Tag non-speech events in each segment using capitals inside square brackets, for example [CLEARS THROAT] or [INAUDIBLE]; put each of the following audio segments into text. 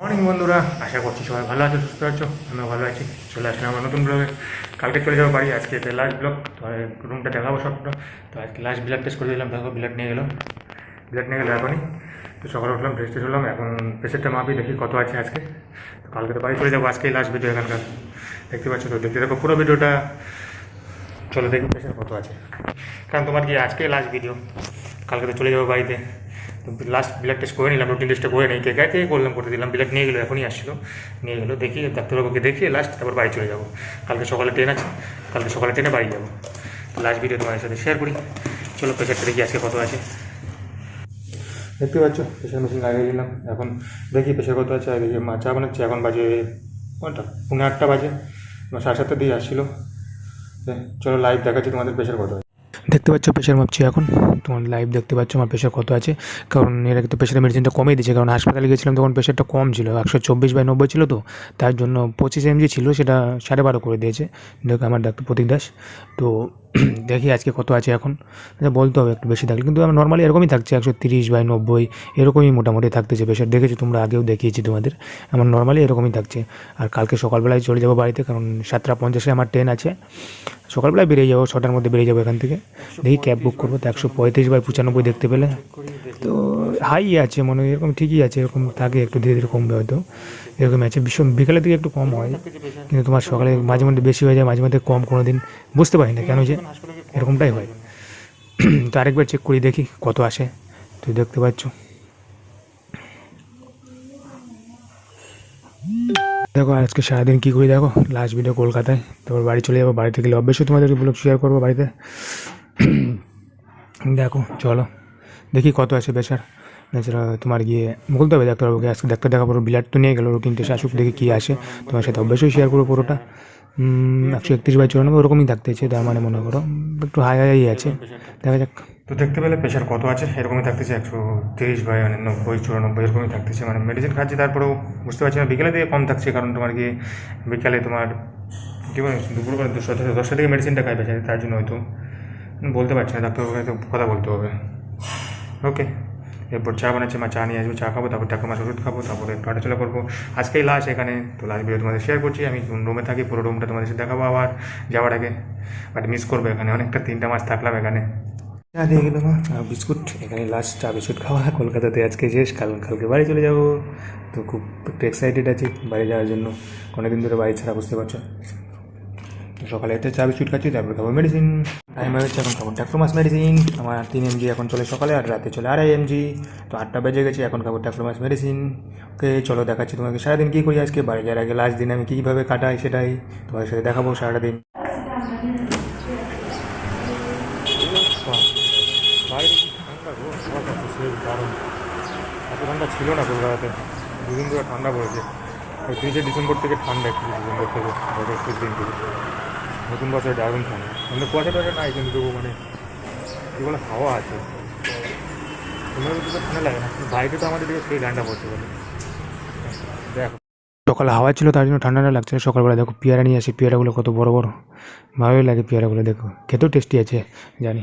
Morning বন্ধুরা। আশা করছি সবাই ভালো আছো, সুস্থ আছো? আমিও ভালো আছি। চলে আসলাম আমার নতুন ব্লগে কালকে চলে যাব বাড়ি, আজকে এটা লাস্ট ব্লগ তো রুমটা দেখাবো সবটা। তো আজকে লাস্ট ব্লাড টেস্ট করে দিলাম। দেখো ব্লাড নিয়ে গেলো ব্লাড নিয়ে গেলো এখনই। তো সকালে উঠলাম ফ্রেশ ট্রেশ হলাম। এখন প্রেশারটা মাপি, দেখি কত আছে আজকে। তো কালকে তো বাড়ি চলে যাব, আজকেই লাস্ট ভিডিও এখানকার। দেখতে পাচ্ছ তো? দেখতে দেখো পুরো ভিডিওটা চলে দেখি প্রেশার কত আছে। কারণ তোমার কি আজকে লাস্ট ভিডিও কালকে তো চলে যাব বাড়িতে। লাস্ট ব্লাড টেস্ট করে নিলাম রুটিন টেস্টটা করে নিই কে থেকে করলাম, করে দিলাম ব্লাড নিয়ে গেলো, এখনই আসছিল। নিয়ে গেলো, দেখি ডাক্তারবাবুকে দেখিয়ে লাস্ট তারপর বাড়ি চলে যাব। কালকে সকালে ট্রেন আছে, কালকে সকালে ট্রেনে বাড়ি যাব। লাস্ট ভিডিও তোমার সাথে শেয়ার করি। চলো প্রেশারটা দেখি আজকে কত আছে। দেখতে পাচ্ছ প্রেশার মেশিন লাগিয়ে দিলাম। এখন দেখি প্রেশার কত আছে, আর মা চা বানাচ্ছে, এখন বাজে কোনটা পনেরো আটটা বাজে, সাড়ে সাতটা দিয়ে আসছিল। চলো লাইভ দেখাচ্ছি তোমাদের প্রেশার কত আছে। দেখতে পাচ্ছ প্রেশার মাপছি এখন। তোমার লাইভ দেখতে পাচ্ছ আমার প্রেশার কত আছে। কারণ এর আগে তো প্রেশারের মেডিসিনটা কমিয়ে দিয়েছে, কারণ হাসপাতালে গেছিলাম তখন প্রেশারটা কম ছিল, একশো চব্বিশ বাই নব্বই ছিল তো। তার জন্য পঁচিশ এমজি ছিল, সেটা সাড়ে বারো করে দিয়েছে। দেখ, আমার ডাক্তার প্রতীক দাস। তো [CLEARS THROAT] দেখি আজকে কত আছে এখন। আচ্ছা, বলতে হবে একটু বেশি থাকলে। কিন্তু আমার নর্মালি এরকমই থাকছে একশো তিরিশ বাই নব্বই এরকমই মোটামুটি থাকতেছে প্রেশার দেখেছ তোমরা আগেও দেখিয়েছি তোমাদের। আমার নর্মালি এরকমই থাকছে। আর কালকে সকালবেলায় চলে যাব বাড়িতে কারণ সাতটা পঞ্চাশে আমার ট্রেন আছে। সকালবেলায় বেরিয়ে যাব ছটার মধ্যে বেরিয়ে যাব এখান থেকে। দেখি ক্যাব বুক করব তো একশো পঁয়ত্রিশ বাই পঁচানব্বই দেখতে পেলে। তো হাই আছে মনে হয় এরকম ঠিকই আছে এরকম থাকে একটু ধীরে ধীরে কমবে হয়তো। এরকম আছে। ভীষণ বিকালের দিকে একটু কম হয়, কিন্তু তোমার সকালে মাঝে মধ্যে বেশি হয়ে যায়, মাঝে মধ্যে কম কোনো দিন বুঝতে পারি না কেন যে এরকমটাই হয়। তো আরেকবার চেক করি, দেখি কত আসে। তুই দেখতে পাচ্ছ। দেখো, আজকে সারাদিন কী করি দেখো লাস্ট ভিডিও কলকাতায়। তারপর বাড়ি চলে যাব বাড়িতে গেলে অবশ্যই তোমাদেরকে ব্লগ শেয়ার করব বাড়িতে। দেখো, চলো, দেখি কত আছে বেচার। এছাড়া তোমার গিয়ে বলতে হবে ডাক্তারবাবুকে আজকে ডাক্তার দেখাবো ব্লাড তো নিয়ে গেলো রুটিন টেস্ট আসুক দেখি কী আসে, তোমার সাথে অবশ্যই শেয়ার করব পুরোটা। একশো একত্রিশ বাই চুরানব্বই, ওরকমই থাকতেছে তার মানে মনে করো, একটু হাই হাই আছে। দেখা যাক। তো দেখতে পেলে প্রেশার কত আছে? এরকমই থাকতেছে একশো তিরিশ বাই মানে নব্বই, চুরানব্বই, এরকমই থাকতেছে মানে মেডিসিন খাচ্ছি, তারপরেও বুঝতে পারছি না, বিকেলে দিয়ে কম থাকছে, কারণ তোমার গিয়ে বিকালে তোমার, কী বলে দুপুর করে থেকে, দশটা থেকে মেডিসিনটা খাই পেয়েছে তার জন্য হয়তো, বলতে পারছি না ডাক্তারবাবুকে কথা বলতে হবে। ওকে এরপর চা বানাচ্ছে, মা চা নিয়ে আসব, চা খাব, তারপর টাকা মাছ ওষুধ খাব, তারপরে একটু হাঁটাচলা করব আজকেই লাস্ট এখানে, তো লাস্ট ভিডিও তোমাদের শেয়ার করছি, আমি রুমে থাকি, পুরো রুমটা তোমাদের সাথে দেখাবো আবার যাওয়ার আগে। বাট মিস করব এখানে, অনেকটা তিনটা মাস থাকলাম এখানে। চা দিয়ে গেলাম বিস্কুট, এখানে লাস্ট চা, বিস্কুট খাওয়া, কলকাতাতে আজকে শেষ, কাল কালকে বাড়ি চলে যাব। তো খুব একটু এক্সাইটেড আছি বাড়ি যাওয়ার জন্য। অনেকদিন ধরে বাড়ি ছাড়া, বুঝতে পারছ? সকালে একটা চা, বিস্কুট খাচ্ছি, তারপর খাব মেডিসিন টাইম হয়ে যাচ্ছে এখন খাব ট্যাক্রোমাস মেডিসিন আমার তিন এমজি এখন চলে সকালে আর রাতে চলে আড়াই এমজি তো আটটা বেজে গেছে, এখন খাব ট্যাক্রোমাস মেডিসিন ওকে, চলো দেখাচ্ছি তোমাকে সারাদিন কী করি আজকে। বাড়ি যাওয়ার আগে লাস্ট দিন আমি কীভাবে কাটাই সেটাই তোমার সাথে দেখাবো সারাটা এত ঠান্ডা ছিল না কলকাতাতে দুদিন ধরে ঠান্ডা পড়েছে ওই তিরিশে ডিসেম্বর থেকে ঠান্ডা একটু, ডিসেম্বর থেকে। দিন থেকে। নতুন বছর ড্রাগন ঠান্ডা মানে কুয়াশা টুয়াশা নাই, কিন্তু তবু মানে কী বলে, হাওয়া আছে। তোমার তো ঠান্ডা লাগে না। বাইরে তো আমাদের দিকে সেই ঠান্ডা পড়ছে বলে। দেখো। সকালে হাওয়া ছিল, তার জন্য ঠান্ডা লাগছে। সকালবেলা দেখো পেয়ারা নিয়ে আসি। পেয়ারাগুলো কত বড় বড়। ভালোই লাগে পেয়ারাগুলো, দেখো। খেতেও টেস্টি আছে, জানি।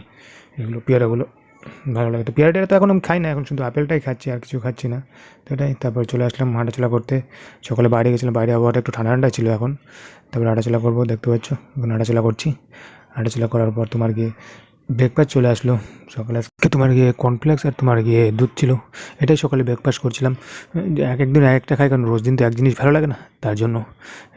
এগুলো পেয়ারাগুলো ভালো লাগে। তো পেয়ারাটা তো এখন আমি খাই না, এখন শুধু আপেলটাই খাচ্ছি, আর কিছু খাচ্ছি না। তো এটাই, তারপর চলে আসলাম হাঁটাচলা করতে। সকালে বাইরে গেছিলাম বাইরে আবহাওয়াটা একটু ঠান্ডা ঠান্ডা ছিল এখন। তারপর হাঁটাচলা করব, দেখতে পাচ্ছ, এখন হাঁটাচলা করছি। হাঁটাচলা করার পর তোমার গিয়ে ব্রেকফাস্ট চলে আসলো। সকালে আজকে তোমার গিয়ে কর্নফ্লেক্স আর তোমার গিয়ে দুধ ছিল। এটাই সকালে ব্রেকফাস্ট করছিলাম। এক একদিন এক একটা খাই, কারণ রোজ দিন তো এক জিনিস ভালো লাগে না, তার জন্য।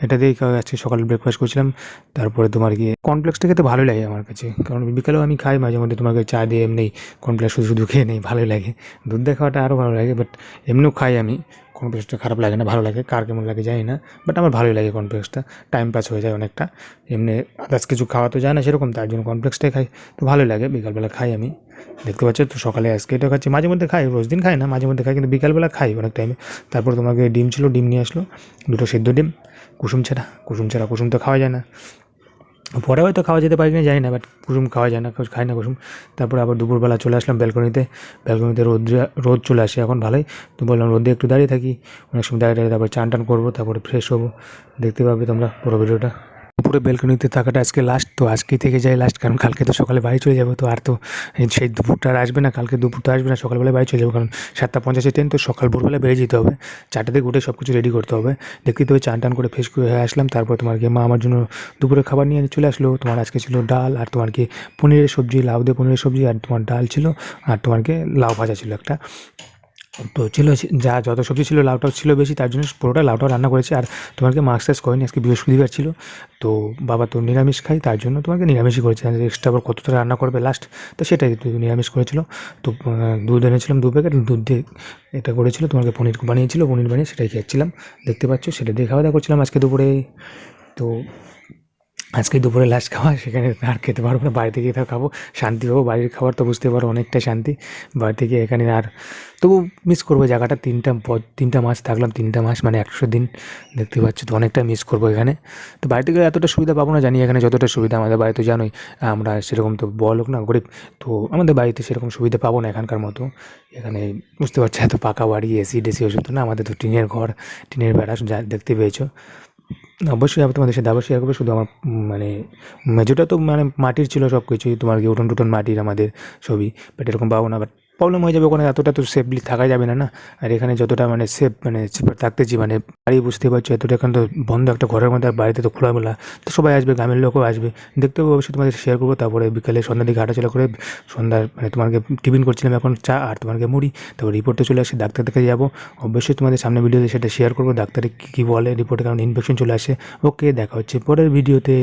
এটা দিয়েই আজকে সকালে ব্রেকফাস্ট করছিলাম। তারপরে তোমার গিয়ে কর্নফ্লেক্সটা খেতে ভালোই লাগে আমার কাছে। কারণ বিকেলেও আমি খাই, মাঝে মধ্যে তোমাকে চা দিয়ে এমনি কর্নফ্লেক্স শুধু শুধু খেয়ে নেই, ভালোই লাগে। দুধ দিয়ে খাওয়াটা আরও ভালো লাগে বাট এমনিও খাই আমি। কর্নফ্লেক্সটা খারাপ লাগে না, ভালো লাগে, কার কেমন লাগে জানি না বাট আমার ভালোই লাগে কর্নফ্লেক্সটা টাইম পাস হয়ে যায় অনেকটা। এমনি আদার্স কিছু খাওয়া তো যায় না সেরকম, তার জন্য কর্নফ্লেক্সটাই খাই। তো ভালোই লাগে, বিকালবেলা খাই আমি। দেখতে পাচ্ছ তো সকালে আজকে এটা খাচ্ছি, মাঝে মধ্যে খাই, রোজ দিন খাই না, মাঝে মধ্যে খাই, কিন্তু বিকালবেলা খাই অনেক টাইমে তারপর তোমাকে ডিম ছিল, ডিম নিয়ে আসলো, দুটো সেদ্ধ ডিম, কুসুম ছাড়া কুসুম ছাড়া, কুসুম তো খাওয়া যায় না। পরে হয়তো খাওয়া যেতে পারি না জানি না বাট কুসুম খাওয়া যায় না খাই না কুসুম। তারপর আবার দুপুরবেলা চলে আসলাম ব্যালকনিতে। ব্যালকনিতে রোদ রোদ চলে আসে, এখন ভালোই। তো বললাম, রোদে একটু দাঁড়িয়ে থাকি। অনেক সময় দাঁড়িয়ে দাঁড়িয়ে তারপর চান টান করব, তারপরে ফ্রেশ হব। দেখতে পাবে তোমরা পুরো ভিডিওটা। পুরো বেলকনিতে থাকাটা আজকে লাস্ট তো আজকেই থেকে যাই লাস্ট কারণ কালকে তো সকালে বাড়ি চলে যাব, তো আর তো সেই দুপুরটা আর আসবে না, কালকে দুপুরটা আসবে না সকালবেলা বাড়ি চলে যাব, কারণ সাতটা পঞ্চাশে ট্রেন তো সকাল ভোরবেলা বেরিয়ে যেতে হবে। চারটে থেকে উঠে সব কিছু রেডি করতে হবে। দেখতে তো চান টান করে ফ্রেশ হয়ে আসলাম, তারপর তোমার গিয়ে মা আমার জন্য দুপুরে খাবার নিয়ে চলে আসলো। তোমার আজকে ছিল ডাল, আর তোমার কি পনিরের সবজি, লাউ দিয়ে পনিরের সবজি, আর তোমার ডাল ছিল, আর তোমার কি লাউ ভাজা ছিল একটা। তো ছিল যা যত সবজি ছিল লাউটাও ছিল বেশি, তার জন্য পুরোটা লাউটাও রান্না করেছে। আর তোমাকে মাছ টাছ করেনি, আজকে বৃহস্পতিবার ছিল। তো বাবা তো নিরামিষ খাই তার জন্য তোমাকে নিরামিষই করেছে। এক্সট্রা আবার কতটা রান্না করবে লাস্ট তো সেটাই নিরামিষ করেছিল। তো দুধ এনেছিলাম, দু প্যাকেট দুধ দিয়ে এটা করেছিল। তোমাকে পনির বানিয়েছিল, পনির বানিয়ে সেটাই খেয়েছিলাম। দেখতে পাচ্ছ, সেটা দিয়ে খাওয়া দাওয়া করছিলাম আজকে দুপুরে। তো আজকে দুপুরে লাস্ট খাওয়া, সেখানে আর খেতে পারব না, বাড়িতে গিয়ে খাব। শান্তি পাবো, বাড়ির খাবার তো বুঝতে পারো অনেকটা শান্তি। বাড়িতে গিয়ে এখানে আর তবু মিস করব জায়গাটা, তিনটা তিনটা মাস থাকলাম, তিনটা মাস মানে একশো দিন, দেখতে পাচ্ছ তো অনেকটা মিস করব এখানে। তো বাড়িতে গেলে এতটা সুবিধা পাবো না, জানি এখানে যতটা সুবিধা, আমাদের বাড়িতে জানোই, আমরা সেরকম তো বড় না, গরিব, তো আমাদের বাড়িতে সেরকম সুবিধা পাবো না এখানকার মতো। এখানে বুঝতে পারছ, এত পাকা বাড়ি এসি ডেসি ওষুধ না, আমাদের তো টিনের ঘর, টিনের বেড়া দেখতে পেয়েছ। অবশ্যই আমি তোমাদের সাথে অবশ্যই করব। শুধু আমার মানে মেজোটা তো মানে মাটির ছিল সব কিছুই তোমার কি উঠোন টুটন মাটির আমাদের ছবি? বাট এরকম পাবো না বাট প্রবলেম হয়ে যাবে ওখানে, এতটা তো সেফলি থাকা যাবে না না? আর এখানে যতটা মানে সেফ মানে সেফ থাকতেছি মানে বাড়ি বুঝতে পারছ, এতটা এখন তো বন্ধ একটা ঘরের মধ্যে, আর বাড়িতে তো খোলামেলা, তো সবাই আসবে, গ্রামের লোকও আসবে। দেখতে হবে অবশ্যই তোমাদের শেয়ার করব, তারপরে বিকালে সন্ধ্যার দিকে হাঁটাচলা করে সন্ধ্যার মানে তোমাকে টিফিন করছিলাম এখন চা আর তোমাকে মুড়ি, তারপর রিপোর্টে চলে আসে, ডাক্তার দেখে যাব। অবশ্যই তোমাদের সামনে ভিডিওতে সেটা শেয়ার করব, ডাক্তারে কী বলে রিপোর্টে কারণ ইনফেকশন চলে আসে। ওকে দেখা হচ্ছে পরের ভিডিওতে